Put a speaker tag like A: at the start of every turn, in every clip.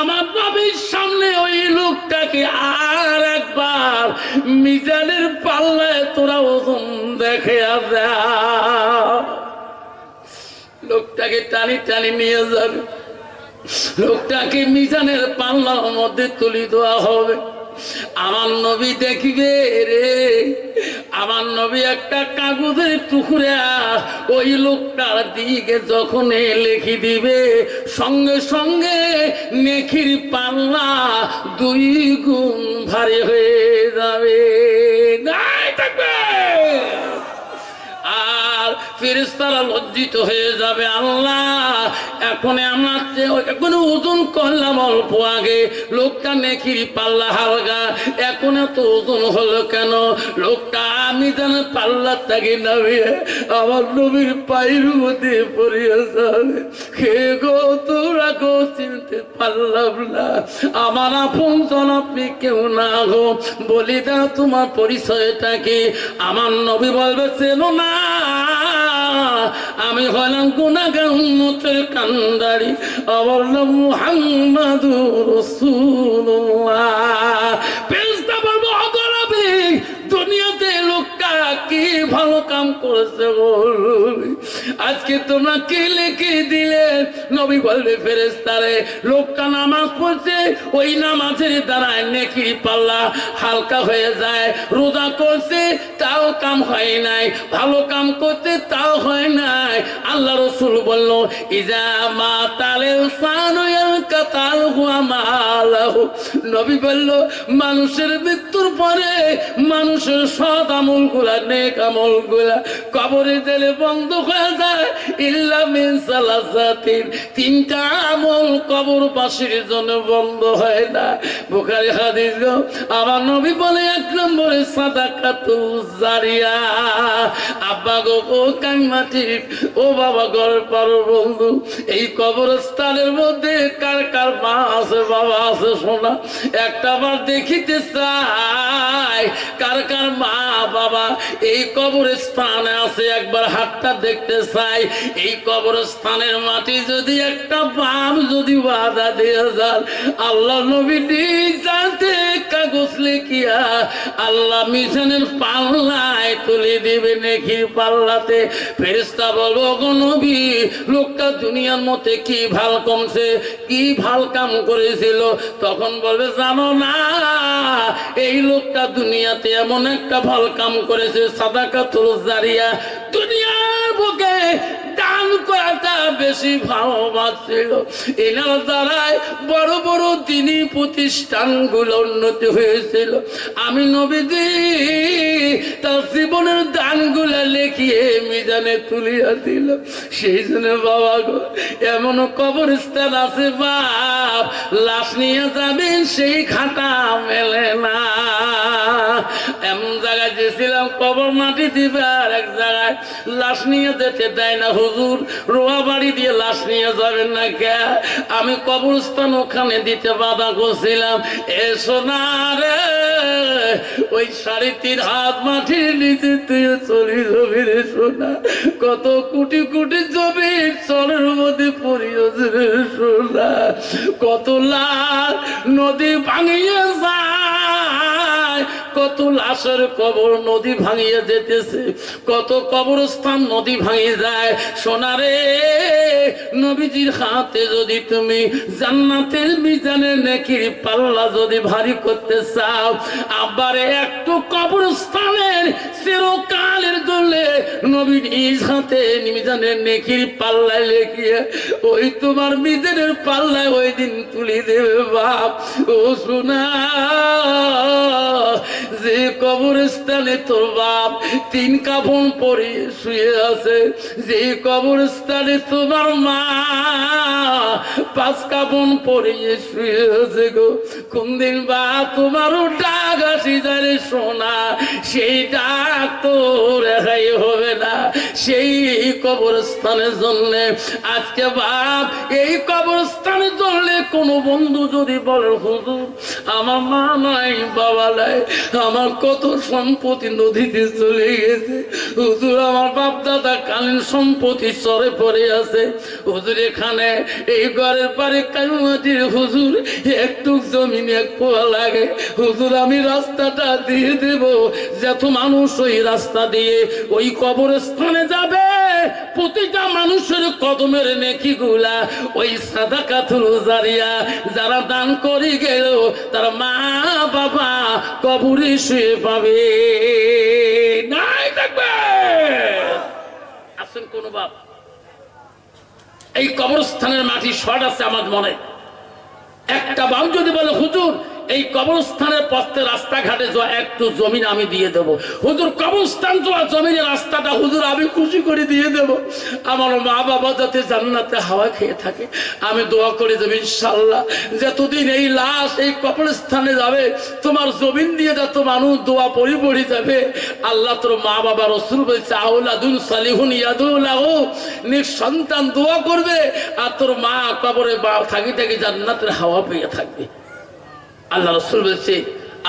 A: আমার নবীর সামনে ওই লোকটাকে আর একবার মিজানের পাল্লায় তোরা ওজন দেখে লোকটাকে টানি টানি নিয়ে যাবে। লোকটাকে মিজানের পাল্লার মধ্যে তুলি দেওয়া হবে। আমার নবী দেখবে রে। আমার নবী একটা কাগজের টুকরা, ওই লোকটার দিকে যখন লিখি দিবে, সঙ্গে সঙ্গে নেখির পাল্লা দুই গুণ ভারী হয়ে যাবে। আর ফেরেস্তারা লজ্জিত হয়ে যাবে, আল্লাহ এখন আমরা এখন ওজন করলাম অল্প আগে। লোকটা নেখির পাল্লা হালকা, এখন এত ওজন হলো কেন? লোকটা আমি যেন পাল্লা থাকি নামে আমার নবীর পায়ের মধ্যে পড়িয়ে যাবে। কে গো, তোরা গো চিনতে পারলাম না। আমার আপন জন, আপনি কেউ না গো। বলি দা তোমার পরিচয়টা কি আমার নবী বলবে, চেনো না। কান্দারি অবর্ণ মুহাম্মাদুর রাসূলুল্লাহ। পেশটা বলব অগরবি দুনিয়াতে লোকটা কি ভালো কাম করেছে বল আজকে তোমরা কে লিখে দিলে? নবী বলবে ফেরেস্তারে লোকটা নামাজ পড়ছে, ওই নামাজের দ্বারা নেকি পাল্লা হালকা হয়ে যায়, রোজা করছে, তাও কাম হয় নাই, ভালো কাম করছে, তাও হয় নাই। আল্লাহ রসুল বলল, ইজা মা তালে কাতাল হুয়া মালাহু নবী বলল, মানুষের মৃত্যুর পরে মানুষের সৎ আমলগুলা নেক আমলগুলা কবরে দিলে বন্ধ হয়ে যায়। ইল্লা তিনটা আমল কবর পাশের জন্য বন্ধ হয় না। বুখারি হাদিস আমার নবী বলে, এক নম্বরে সাদাকাতু জারিয়া। আব্বা গো, ও কাংমাটি ও বাবা ঘর পার বন্ধু, এই কবরস্থানের মধ্যে কার কার মা আছে, বাবা আছে শোনা। একটা বার দেখিতে চাই কার কার মা এই কবরস্থানে আছে, একবার হাতটা দেখতে চাই। এই কবরস্থানের মাটি যদি একটা বাপ যদি বাধা দিয়ে যান আল্লাহ নবী জানতে কাগজ লিখিয়া আল্লাহ মিশনের পাল্লায় তুলে দিবে নেকির পাল্লাতে। ফেরিস্তা বলব নবী, লোকটা দুনিয়ার মতে কি ভালো কমছে, কি ভালো কাম করেছিল? তখন বলবে, জানো না, এই লোকটা দুনিয়াতে এমন একটা ভালো কাম করেছে সাদাকাতুল জারিয়া। দুনিয়ার বুকে দান করাটা বেশি ভালোবাসছিল এনার দ্বারাই বড় বড় দিনী প্রতিষ্ঠানগুলো উন্নতি হয়েছিল। আমি নবীজি তার জীবনের দানগুলো লেখিয়ে মিজানে তুলিয়া দিল। সেই জন্য বাবা গো, এমন কবরস্থান আছে বাপ লাশ নিয়ে যাবেন, সেই খাতা মেলে না। এমন জায়গায় যেছিলাম কবর মাটি দিবে আর এক জায়গায় লাশ নিয়ে যেতে দেয় না হুজুর। রোয়া বাড়ি দিয়ে লাশ নিয়ে যাবেন না কে? আমি কবরস্থান ওখানে দিতে বাধা করছিলাম। এসো না রে, ওই সাড়ে তিন হাত মাটির নিচে তুই চলি জমি রে সোনা। কত কোটি কোটি জমি চলের মধ্যে পরিয়েছে কত লাল নদী ভাঙিয়ে যায়। কত লাশের কবর নদী ভাঙিয়ে যেতেছে। কত কবরস্থান নদী ভাঙিয়ে যায়। সোনারে নবীজির হাতে যদি তুমি জান্নাতের মিজানের নেকির পাল্লা যদি ভারী করতে চাও আবার একটু কবরস্থানের চিরকালের জন্য নবী নিজ হাতে মিজানের নেকির পাল্লায় লেখিয়ে, ওই তোমার মিজানের পাল্লায় ওই দিন তুলি দেবে বাপ। ও সোনা যে কবরস্থানে তোর বাপ তিন কাপড় পরে শুয়ে আছে, যে কবরস্থানে তোমার মা পাঁচ কাপড় পরে শুয়ে আছে গো। কোন দিন বা তোমারও ডাক আসি যায় সোনা, সেই ডাক তো রেখাই হবে না। সেই কবরস্থানের জন্যে আজকে বাপ, এই কবরস্থানের জন্য কোনো বন্ধু যদি বলে, হুজুর আমার মা নাই, বাবা নাই। আমার কত সম্পত্তি নদীতে চলে গেছে। হুজুর, আমার বাপ দাদা কালীন সম্পত্তি সরে পড়ে আছে। হুজুর, এখানে এই ঘরের পারে কালমাটির হুজুর, একটু জমিন এক পোয়া লাগে। হুজুর, আমি রাস্তাটা দিয়ে দেব। যত মানুষ ওই রাস্তা দিয়ে ওই কবরস্থানে যাবে। প্রতিটা মানুষের কদমের নেকি গুলা ওই সাদা কাতুল জারিয়া যারা দান করে গেল, তার মা বাবা কবরে শুয়ে পাবে। নাই থাকবে। আসুন কোন বাপ? এই কবরস্থানের মাটি শর্ট আছে আমার মনে। একটা বাম যদি বলে, হুজুর এই কবরস্থানের পথে রাস্তাঘাটে যাওয়া একটু জমিন আমি দিয়ে দেব। হুজুর, কবরস্থান যাওয়া জমিনের রাস্তাটা হুজুর, আমি খুশি করে দিয়ে দেব। আমার মা বাবা যাতে জান্নাতে হাওয়া খেয়ে থাকে, আমি দোয়া করে দেব ইনশাল্লাহ যতদিন এই লাশ এই কবরস্থানে যাবে, তোমার জমিন দিয়ে যত মানুষ দোয়া পড়ি পড়ি যাবে, আল্লাহ তোর মা বাবা রসুল বলছে আউলাদুল সালিহুন ইয়াদুল্লাহ নিঃসন্তান দোয়া করবে, আর তোর মা কবরে বা থাকি থাকি জান্নাতের হাওয়া পেয়ে থাকবে। আল্লাহ রসুল বলছে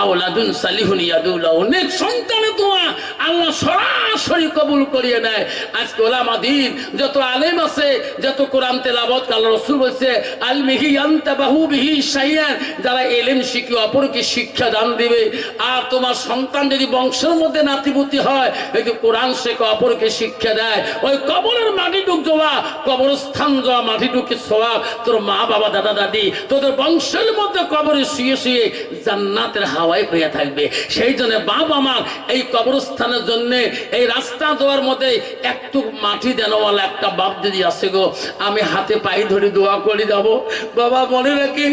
A: আওলাদুন সালিহুন ইয়াদুল্লাহ অনেক সন্তানের দোয়া আল্লাহ সরাসরি কবুল করিয়ে নেয় আজকে ওলামা দিন, যত আলেম আছে, যত কোরআন তেলাবত আল্লাহ রসুল বলছে, আল মিহি আন্তাবাহু বিহি সাইয়ান যারা এলেম শিখে, অপরকে শিক্ষা দান দিবে। আর তোমার সন্তান যদি বংশের মধ্যে নাতিপুতি হয়, যদি কোরআন শেখে, অপরকে শিক্ষা দেয়। ওই কবরের মাটিটুক জোয়া কবরস্থান যাওয়া মাটিটুকে সোয়াব তোর মা বাবা দাদা দাদি তোদের বংশের মধ্যে কবরে শুয়ে শুয়ে জান্নাতের হাওয়ায় পেয়ে থাকবে। সেই জন্য বাপ আমার এই কবরস্থানের জন্য, এই রাস্তা দেওয়ার মধ্যে একটু মাটি দেনওয়ালা একটা বাপ যদি আসে গো, আমি হাতে পায়ে ধরে দোয়া করে যাব। বাবা মনে রাখি,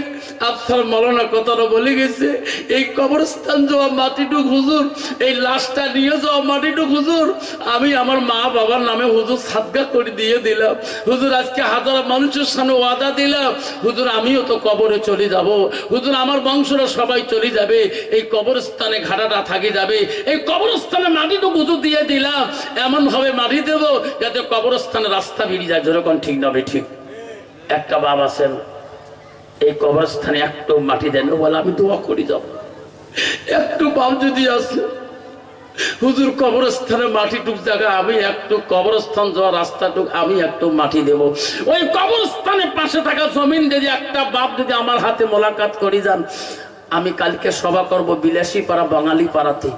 A: আফসার মলনা কথাটা বলে গেছে, এই কবরস্থান যাওয়া মাটিটুক হুজুর, এই লাশটা নিয়ে যাওয়া মাটিটুক হুজুর, আমি আমার মা বাবার নামে হুজুর সাদগা করে দিয়ে দিলাম। হুজুর আজকে হাজার মানুষের সামনে ওয়াদা দিলাম। হুজুর আমিও তো কবরে চলে যাব। হুজুর আমার বংশরা সবাই চলে যাবে। এই কবরস্থানে ঘাটাটা থাকি যাবে। এই কবরস্থানে মাটিটুকু হুজুর দিয়ে দিলাম। এমন ভাবে মাটি দেবো যাতে কবরস্থানে রাস্তা বেরিয়ে যায়। যেরকম ঠিক নবে ঠিক। একটা বাপ আছেন এই কবরস্থানে একটু মাটি দেন। বলে, আমি দোয়া করি যাব। একটু বাপ যদি আছে হুজুর, কবরস্থানে মাটিটুক জায়গা, আমি একটু কবরস্থান যাওয়ার রাস্তাটুক, আমি একটু মাটি দেব। ওই কবরস্থানে পাশে থাকা জমিন যদি একটা বাপ যদি আমার হাতে মোলাকাত করি যান আমি কালকে সভা করব বিলাসী পাড়া বাঙালি পাড়াতে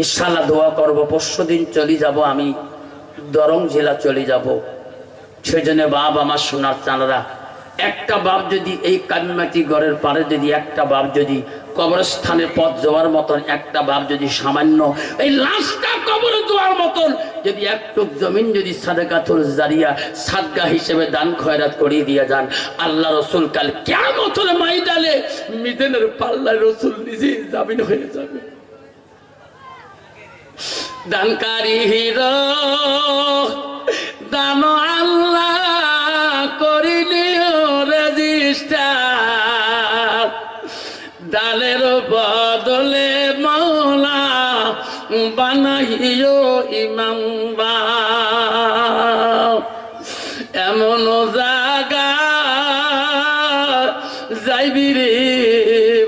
A: ইনশাল্লাহ দোয়া করব, পরশু দিন চলে যাব আমি, দরং জেলা চলে যাব। সেই জন্য বাপ আমার সোনার চানারা একটা বাপ যদি এই কান্নাটি ঘরের পারে যদি, একটা বাপ যদি কবরস্থানে পথ যাওয়ার মতন, একটা বাপ যদি সামান্য এই লাশটা কবরে যাওয়ার মতন, যদি একটু জমিন যদি সাদেকাতুল জারিয়া, সাদগা হিসেবে দান খয়রাত করিয়ে দিয়ে যান, আল্লাহ রসুল কাল কেমন মাই ডালে মিদেনের পাল্লায় রসুল নিজেই জামিন হয়ে যাবে। দানকারী হির দান বানাইও ইমাম এমন জাগা যাইবি রে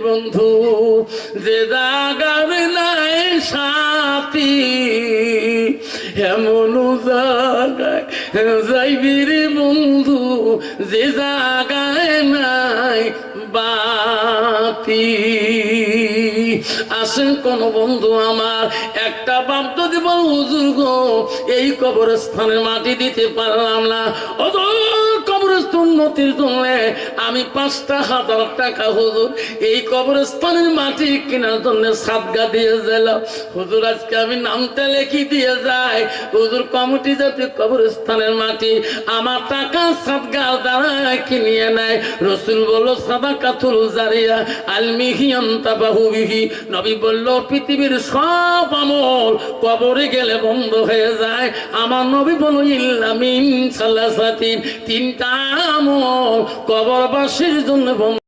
A: বন্ধু, যে জাগার নাই সাথী। এমন জাগায় যাইবি রে বন্ধু, যে জাগায় নাই বাতি। আসেন কোন বন্ধু আমার? একটা বাপ যদি বল, হুজুর গো, এই কবরস্থানের মাটি দিতে পারলাম না। উন্নতির জন্য আমি পাঁচটা হাজার টাকা হুজুর এই কবরস্থানের মাটি কেনার জন্য সাদগা দিয়ে দিলাম হুজুর, আজকে আমি নামতে লেখি দিয়ে যাই। হুজুর, কমিটি যাতে কবরস্থানের মাটি আমার টাকা সাদগা দ্বারা কিনিয়ে নেয়। রসুল বলল সাদা কাতুল জারিয়া আলমিহিয়ান তাবাহুবিহি নবী বলল, পৃথিবীর সব আমল কবরে গেলে বন্ধ হয়ে যায়। আমার নবী বলল ইল্লামিন সালাসাতিন। তিনটা আমল কবরবাসীর জন্য বন্ধ